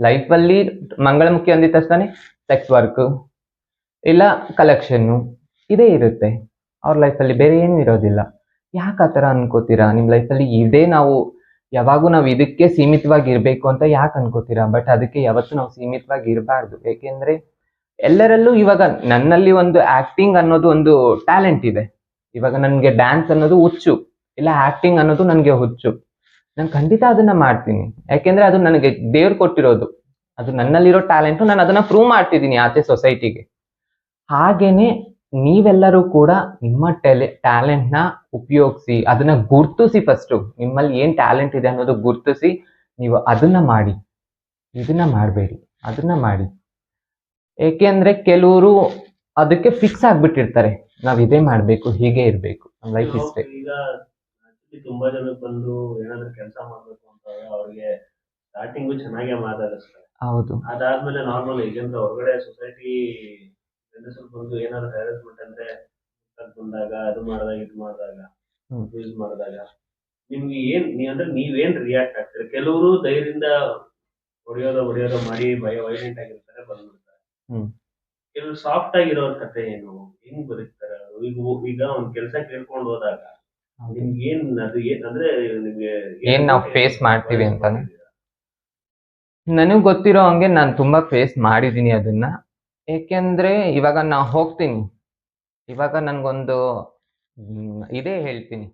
ಲೈಫಲ್ಲಿ ಮಂಗಳಮುಖಿ ಅಂದಿದ ತಕ್ಷಣ ಸೆಕ್ಸ್ ವರ್ಕ್ ಇಲ್ಲ ಕಲೆಕ್ಷನ್ನು ಇದೇ ಇರುತ್ತೆ. ಅವ್ರ ಲೈಫಲ್ಲಿ ಬೇರೆ ಏನು ಇರೋದಿಲ್ಲ ಯಾಕೆ ಆ ಥರ ಅನ್ಕೋತೀರಾ? ನಿಮ್ಮ ಲೈಫಲ್ಲಿ ಇದೇ ನಾವು, ಯಾವಾಗೂ ನಾವು ಇದಕ್ಕೆ ಸೀಮಿತವಾಗಿ ಇರಬೇಕು ಅಂತ ಯಾಕೆ ಅನ್ಕೋತೀರಾ? ಬಟ್ ಅದಕ್ಕೆ ಯಾವತ್ತೂ ನಾವು ಸೀಮಿತವಾಗಿ ಇರಬಾರ್ದು ಏಕೆಂದ್ರೆ ಎಲ್ಲರಲ್ಲೂ ಇವಾಗ ನನ್ನಲ್ಲಿ ಒಂದು ಆಕ್ಟಿಂಗ್ ಅನ್ನೋದು ಒಂದು ಟ್ಯಾಲೆಂಟ್ ಇದೆ. ಇವಾಗ ನನಗೆ ಡ್ಯಾನ್ಸ್ ಅನ್ನೋದು ಹುಚ್ಚು, ಇಲ್ಲ ಆಕ್ಟಿಂಗ್ ಅನ್ನೋದು ನನಗೆ ಹುಚ್ಚು. ನಾನು ಖಂಡಿತ ಅದನ್ನ ಮಾಡ್ತೀನಿ. ಯಾಕೆಂದ್ರೆ ಅದು ನನಗೆ ದೇವ್ರು ಕೊಟ್ಟಿರೋದು. ಅದು ನನ್ನಲ್ಲಿರೋ ಟ್ಯಾಲೆಂಟು ನಾನು ಅದನ್ನ ಪ್ರೂವ್ ಮಾಡ್ತಿದ್ದೀನಿ ಆಚೆ ಸೊಸೈಟಿಗೆ ಹಾಗೇನೆ ನೀವೆಲ್ಲರೂ ಕೂಡ ನಿಮ್ಮ ಟ್ಯಾಲೆ ಟ್ಯಾಲೆಂಟ್ನ ಉಪಯೋಗಿಸಿ ಅದನ್ನ ಗುರ್ತಿಸಿ ಫಸ್ಟು ನಿಮ್ಮಲ್ಲಿ ಏನು ಟ್ಯಾಲೆಂಟ್ ಇದೆ ಅನ್ನೋದು ಗುರ್ತಿಸಿ ನೀವು ಅದನ್ನ ಮಾಡಿ. ಇದನ್ನ ಮಾಡಬೇಡಿ. ಅದನ್ನ ಮಾಡಿ. ಏಕೆಂದ್ರೆ ಕೆಲವರು ಅದಕ್ಕೆ ಫಿಕ್ಸ್ ಆಗ್ಬಿಟ್ಟಿರ್ತಾರೆ. ನಾವು ಇದೇ ಮಾಡಬೇಕು ಹೀಗೆ ಇರಬೇಕು. ಲೈಫ್ ಇಷ್ಟೇ. ತುಂಬಾ ಜನ ಬಂದು ಏನಾದ್ರು ಕೆಲಸ ಮಾಡ್ಬೇಕು ಅಂತ ಅವ್ರಿಗೆ ಸ್ಟಾರ್ಟಿಂಗು ಚೆನ್ನಾಗೇ ಮಾತಾಡಿಸ್ತಾರೆ. ಹೌದು. ಅದಾದ್ಮೇಲೆ ನಾರ್ಮಲ್ ಈಗಂದ್ರೆ ಹೊರಗಡೆ ಸೊಸೈಟಿ ಗಂಡಸರು ಬಂದು ಏನಾದ್ರು ಹ್ಯಾರಸ್ಮೆಂಟ್ ಅಂದ್ರೆ ಅದ್ ಬಂದಾಗ ಅದು ಮಾಡಿದಾಗ ಇದು ಮಾಡಿದಾಗ. ಯೂಸ್ ಮಾಡಿದಾಗ ನಿಮ್ಗೆ ಏನ್ ನೀ ಅಂದ್ರೆ ನೀವೇನ್ ರಿಯಾಕ್ಟ್ ಆಗ್ತೀರಿ? ಕೆಲವರು ಧೈರ್ಯದಿಂದ ಹೊಡೆಯೋದ ಹೊಡೆಯೋದ ಮಾಡಿ ಭಯ ವೈಲೆಂಟ್ ಆಗಿರ್ತಾರೆ ಬಂದ್ಬಿಡ್ತಾರೆ. ಹ್ಮ್. ಕೆಲವರು ಸಾಫ್ಟ್ ಆಗಿರೋ ಕಥೆ ಏನು? ಹೆಂಗ್ ಬದುಕ್ತಾರೆ? ಈಗ ಈಗ ಒಂದ್ ಕೆಲಸ ಕೇಳ್ಕೊಂಡು ಹೋದಾಗ ನಿಮ್ಗೆ ಏನ್ ಅದು ಏನ್ ಅಂದ್ರೆ ನಿಮ್ಗೆ ಏನ್ ನಾವ್ face ಮಾಡ್ತೀವಿ ಅಂತಾನೆ? ನನಗ್ ಗೊತ್ತಿರೋ ಹಂಗೆ ನಾನು ತುಂಬಾ ಫೇಸ್ ಮಾಡಿದೀನಿ ಅದನ್ನ. ಏಕೆಂದ್ರೆ ಇವಾಗ ನಾ ಹೋಗ್ತೀನಿ. ಇವಾಗ ನನ್ಗೊಂದು ಮ್, ಇದೇ ಹೇಳ್ತೀನಿ.